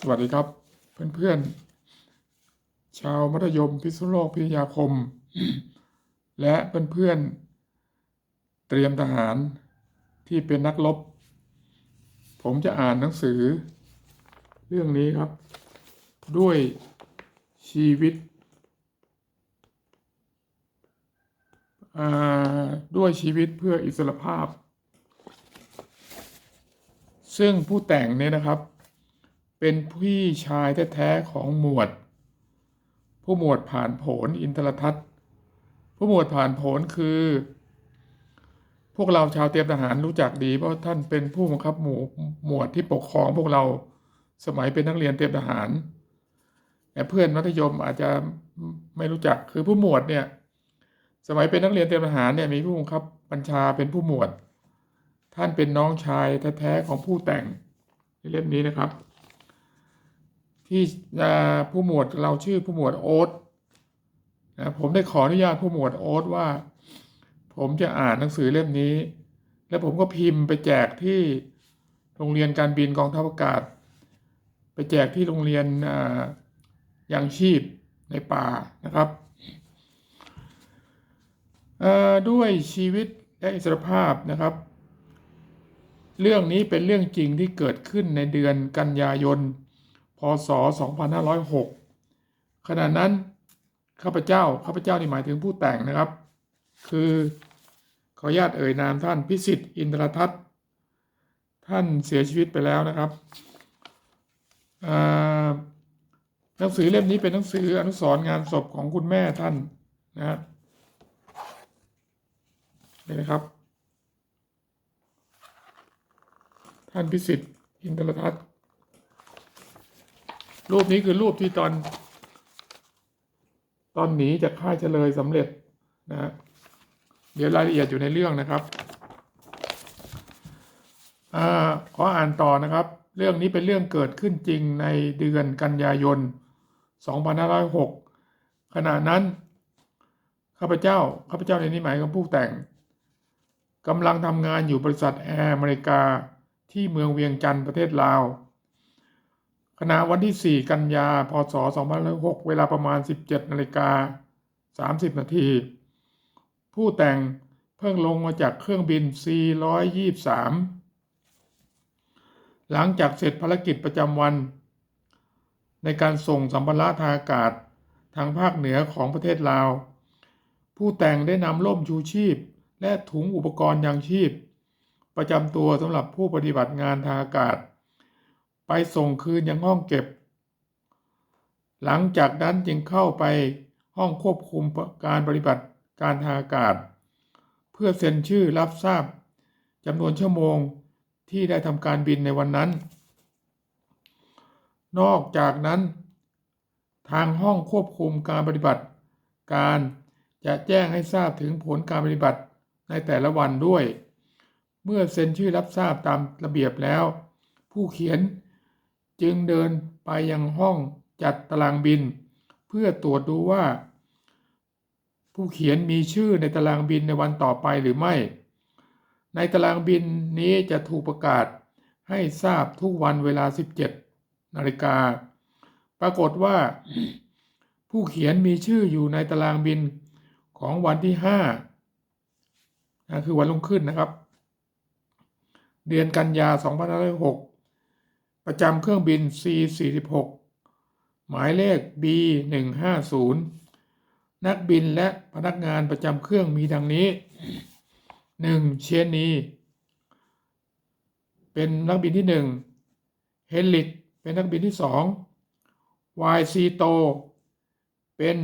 สวัสดีครับเพื่อนๆ ชาวมัธยมพิษณุโลกพิทยาคม และเพื่อนๆ เตรียมทหารที่เป็นนักรบผมจะอ่านหนังสือ เรื่องนี้ครับ ด้วยชีวิตด้วยชีวิตเพื่ออิสรภาพ ซึ่งผู้แต่งเนี่ยนะครับ เป็นพี่ชายแท้ๆของหมวด ผู้หมวดผ่านโผนอินทรทัศน์ ผู้หมวดผ่านโผนคือ พวกเราชาวเตรียมทหารรู้จักดี เพราะท่านเป็นผู้บังคับหมู่หมวดที่ปกครองพวกเราสมัยเป็นนักเรียนเตรียมทหารแต่เพื่อนมัธยมอาจจะไม่รู้จักคือผู้หมวดเนี่ยสมัยเป็นนักเรียนเตรียมทหารเนี่ยมีผู้บังคับบัญชาเป็นผู้หมวด ท่านเป็นน้องชายแท้ๆของผู้แต่งเล่มนี้นะครับ ที่ผู้หมวดเราชื่อผู้หมวดโอ๊ตนะผมได้ขออนุญาตผู้หมวดโอ๊ตว่า ผมจะอ่านหนังสือเล่มนี้ แล้วผมก็พิมพ์ไปแจกที่โรงเรียนการบินกองทัพอากาศ ไปแจกที่โรงเรียนอ่ายังชีพในป่านะครับด้วยชีวิตและอิสรภาพนะครับ เรื่องนี้เป็นเรื่องจริงที่เกิดขึ้นในเดือนกันยายน พศ 2506 ขณะนั้นข้าพเจ้าข้าพเจ้านี่หมายถึงผู้แต่งนะครับ คือขออนุญาตเอ่ยนามท่านพิสิทธิ์อินทรทัศน์ท่านเสียชีวิตไปแล้วนะครับหนังสือเล่มนี้เป็นหนังสืออนุสรณ์งานศพของคุณแม่ท่านนะนี่นะครับ ท่านพิสิทธิ์อินทรทัศน์ รูปนี้คือรูปที่ตอน ตอนหนีจากค่ายเฉลยสำเร็จนะฮะเดี๋ยวรายละเอียดอยู่ในเรื่องนะครับอขออ่านต่อนะครับ เรื่องนี้เป็นเรื่องเกิดขึ้นจริงในเดือนกันยายน 2506 ขณะนั้นข้าพเจ้าข้าพเจ้าในนี้หมายของผู้แต่งกำลังทำงานอยู่บริษัทแอร์อเมริกาที่เมืองเวียงจันทร์ประเทศลาว ขณะวันที่ 4 กันยา พศ 2506 เวลาประมาณ 17นาฬิกา30 นาที ผู้แต่งเพิ่งลงมาจากเครื่องบิน C123 หลังจากเสร็จภารกิจประจำวัน ในการส่งสัมภาระทางอากาศทางภาคเหนือของประเทศลาว ผู้แต่งได้นำร่มชูชีพ และถุงอุปกรณ์ยังชีพ ประจำตัวสำหรับผู้ปฏิบัติงานทางอากาศ ไปส่งคืนยังห้องเก็บ หลังจากนั้นจึงเข้าไปห้องควบคุมการปฏิบัติการทางอากาศ เพื่อเซ็นชื่อรับทราบจำนวนชั่วโมงที่ได้ทำการบินในวันนั้น นอกจากนั้น ทางห้องควบคุมการปฏิบัติ การจะแจ้งให้ทราบถึงผลการปฏิบัติในแต่ละวันด้วย เมื่อเซ็นชื่อรับทราบตามระเบียบแล้ว ผู้เขียน จึงเดินไปยังห้องจัดตารางบิน เพื่อตรวจดูว่า ผู้เขียนมีชื่อในตารางบินในวันต่อไปหรือไม่ ในตารางบินนี้จะถูกประกาศให้ทราบทุกวันเวลา 17 นาฬิกา ปรากฏว่า ผู้เขียนมีชื่ออยู่ในตารางบินของวันที่5นะคือวันรุ่งขึ้นนะครับ เดือนกันยา 2506 ประจำเครื่องบิน C46 หมายเลข B150 นักบินและพนักงานประจำเครื่องมีดังนี้ 1. เชนนีเป็นนักบินที่ 1 เฮลิกเป็นนักบินที่2 y c โต เป็น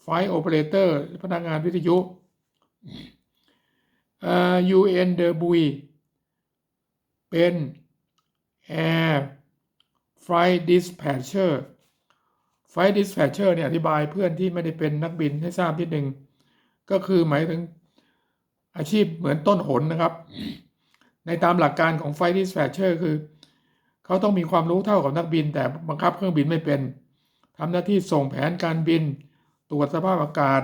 ไฟโอเปอเรเตอร์พนักงานวิทยุ UN เอ็นเดอร์บุยเป็น Air Flight Dispatcher Flight Dispatcher เนี่ยอธิบายเพื่อนที่ไม่ได้เป็นนักบินให้ทราบนิดหนึ่งก็คือหมายถึงอาชีพเหมือนต้นหนนะครับ ในตามหลักการของ Flight Dispatcher คือ เขาต้องมีความรู้เท่ากับนักบิน แต่บังคับเครื่องบินไม่เป็นทำหน้าที่ส่งแผนการบิน ตรวจสภาพอากาศ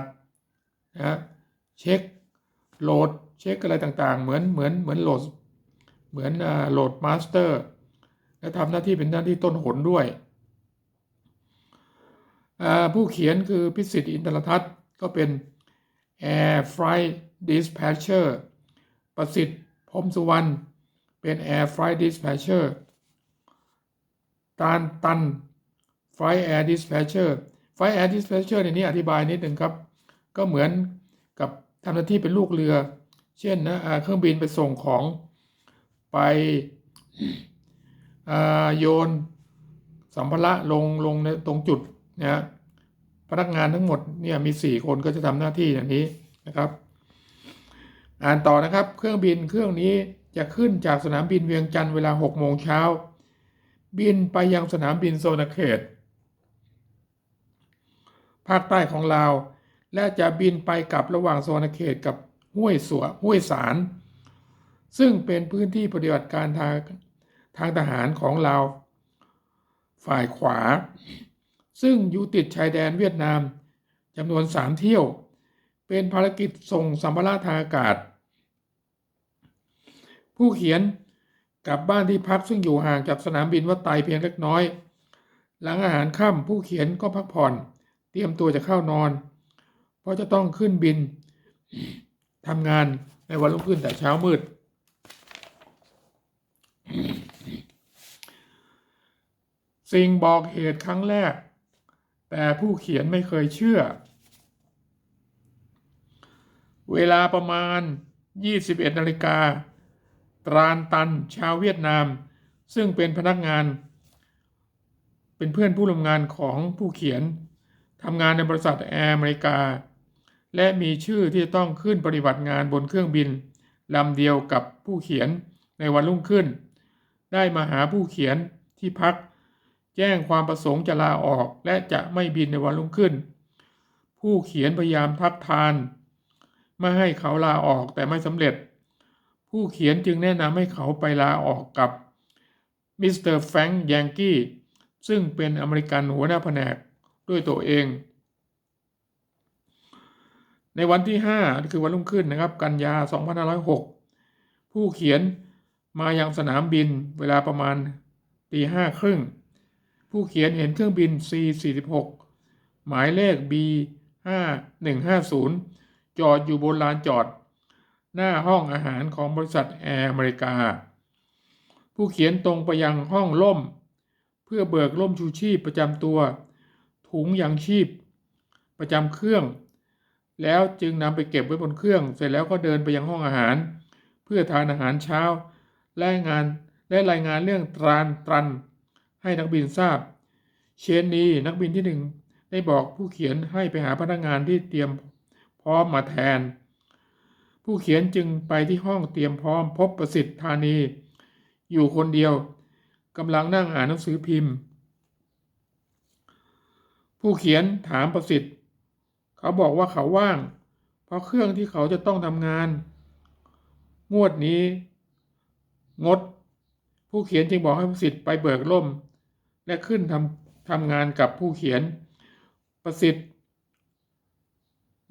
นะเช็คโหลดเช็คอะไรต่างๆ เหมือนเหมือนเหมือนโหลดเหมือนโหลดมาสเตอร์ และทำหน้าที่เป็นหน้าที่ต้นหนด้วย ผู้เขียนคือพิสิทธิ์อินทรทัศน์ก็เป็น Air Flight Dispatcher ประสิทธิ์พรมสุวรรณเป็น Air Flight Dispatcher ตานตัน Flight Air Dispatcher Flight Air Dispatcher ในนี้อธิบายนิดหนึ่งครับ ก็เหมือนกับทำหน้าที่เป็นลูกเรือ เช่นนะเครื่องบินไปส่งของไป โยนสัมภาระลงลงในตรงจุดนะพนักงานทั้งหมดเนี่ยมี 4 คนก็จะทำหน้าที่อย่างนี้นะครับ อ่านต่อนะครับ เครื่องบินเครื่องนี้จะขึ้นจากสนามบินเวียงจันทร์เวลา6โมงเช้าบินไปยังสนามบินโซนเขต ภาคใต้ของลาว และจะบินไปกลับระหว่างโซนเขตกับห้วยสัวห้วยสาร ซึ่งเป็นพื้นที่ปฏิบัติการทาง ทางทหารของลาฝ่ายขวา ซึ่งอยู่ติดชายแดนเวียดนามจำนวน3เที่ยว เป็นภารกิจส่งสัมภาระทางอากาศ ผู้เขียนกลับบ้านที่พักซึ่งอยู่ห่างจากสนามบินวัดไตเพียงเล็กน้อย หลังอาหารค่ำผู้เขียนก็พักผ่อน เตรียมตัวจะเข้านอน เพราะจะต้องขึ้นบินทำงานในวันรุ่งขึ้นแต่เช้ามืด สิ่งบอกเหตุครั้งแรก แต่ผู้เขียนไม่เคยเชื่อ เวลาประมาณ 21นาฬิกาตรานตันชาวเวียดนาม ซึ่งเป็นพนักงาน เป็นเพื่อนผู้ร่วมงานของผู้เขียนทำงานในบริษัทแอร์อเมริกา และมีชื่อที่ต้องขึ้นปฏิบัติงานบนเครื่องบินลำเดียวกับผู้เขียนในวันรุ่งขึ้น ได้มาหาผู้เขียนที่พัก แจ้งความประสงค์จะลาออกและจะไม่บินในวันรุ่งขึ้น ผู้เขียนพยายามทักทาน ไม่ให้เขาลาออกแต่ไม่สำเร็จ ผู้เขียนจึงแนะนำให้เขาไปลาออกกับมิสเตอร์แฟรงค์ยังกี้ซึ่งเป็นอเมริกันหัวหน้าแผนกด้วยตัวเอง ในวันที่ 5 คือวันรุ่งขึ้นนะครับ กันยา 2506 ผู้เขียนมายังสนามบินเวลาประมาณตีห้าครึ่ง ผู้เขียนเห็นเครื่องบิน C46 หมายเลข B5150 จอดอยู่บนลานจอด หน้าห้องอาหารของบริษัทแอร์อเมริกา ผู้เขียนตรงไปยังห้องล่ม เพื่อเบิกล่มชูชีพประจำตัว ถุงยางชีพ ประจำเครื่อง แล้วจึงนำไปเก็บไว้บนเครื่อง เสร็จแล้วก็เดินไปยังห้องอาหาร เพื่อทานอาหารเช้า และงานและรายงานเรื่องตรานตรัน ให้นักบินทราบ เชนนี้นักบินที่หนึ่งได้บอกผู้เขียนให้ไปหาพนักงานที่เตรียมพร้อมมาแทน ผู้เขียนจึงไปที่ห้องเตรียมพร้อมพบประสิทธิ์ธานี อยู่คนเดียวกำลังนั่งอ่านหนังสือพิมพ์ ผู้เขียนถามประสิทธิ์ เขาบอกว่าเขาว่าง เพราะเครื่องที่เขาจะต้องทำงาน งวดนี้ งด ผู้เขียนจึงบอกให้ประสิทธิ์ไปเบิกล่ม และขึ้นทำทำงานกับผู้เขียนประสิทธิ์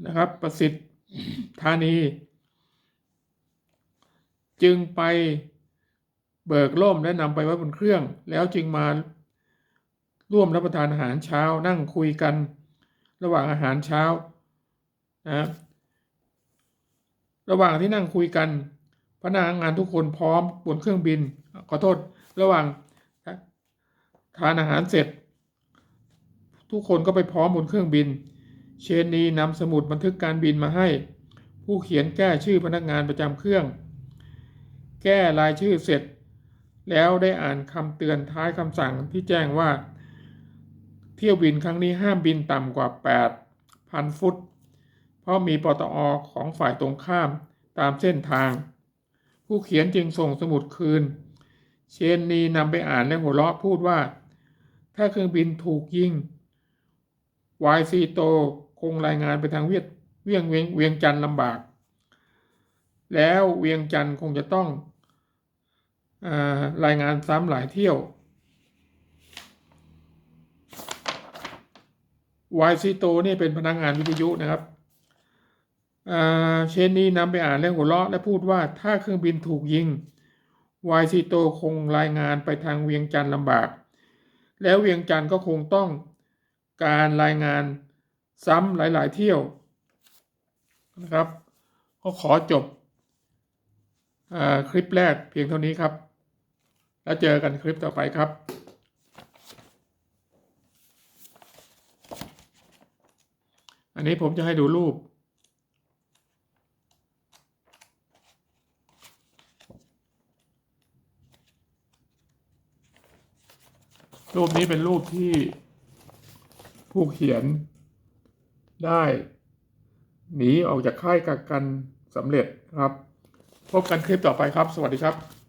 นะครับประสิทธิ์ธานี จึงไปเบิกล่มและนำไปไว้บนเครื่อง แล้วจึงมาร่วมรับประทานอาหารเช้านั่งคุยกันระหว่างอาหารเช้านะระหว่างที่นั่งคุยกันพนักงานทุกคนพร้อมบนเครื่องบินขอโทษ ระหว่าง ทานอาหารเสร็จ ทุกคนก็ไปพร้อมบนเครื่องบิน เชนนีนำสมุดบันทึกการบินมาให้ ผู้เขียนแก้ชื่อพนักงานประจำเครื่อง แก้รายชื่อเสร็จ แล้วได้อ่านคำเตือนท้ายคำสั่งที่แจ้งว่า เที่ยวบินครั้งนี้ห้ามบินต่ำกว่า 8,000 ฟุต เพราะมีปตอของฝ่ายตรงข้ามตามเส้นทาง ผู้เขียนจึงส่งสมุดคืน เชนนีนำไปอ่านและหัวเราะพูดว่า ถ้าเครื่องบินถูกยิงวายซีโตคงรายงานไปทางเวียดเวียงเวียงเวียงจันทร์ลำบาก แล้วเวียงจันทร์คงจะต้องอรายงานซ้ำหลายเที่ยววายซีโตนี่เป็นพนักงงานวิทยุนะครับเชนนี่นำไปอ่านแล้วหัวเราะและพูดว่าถ้าเครื่องบินถูกยิงวายซีโตคงรายงานไปทางเวียงจันทร์ลำบาก แล้วเวียงจันทร์ก็คงต้องการรายงานซ้ำหลาย ๆ เที่ยวนะครับ ก็ขอจบอคลิปแรกเพียงเท่านี้ครับ แล้วเจอกันคลิปต่อไปครับอันนี้ผมจะให้ดูรูป รูปนี้เป็นรูปที่ผู้เขียนได้หนีออกจากค่ายกักกันสำเร็จครับ พบกันคลิปต่อไปครับ สวัสดีครับ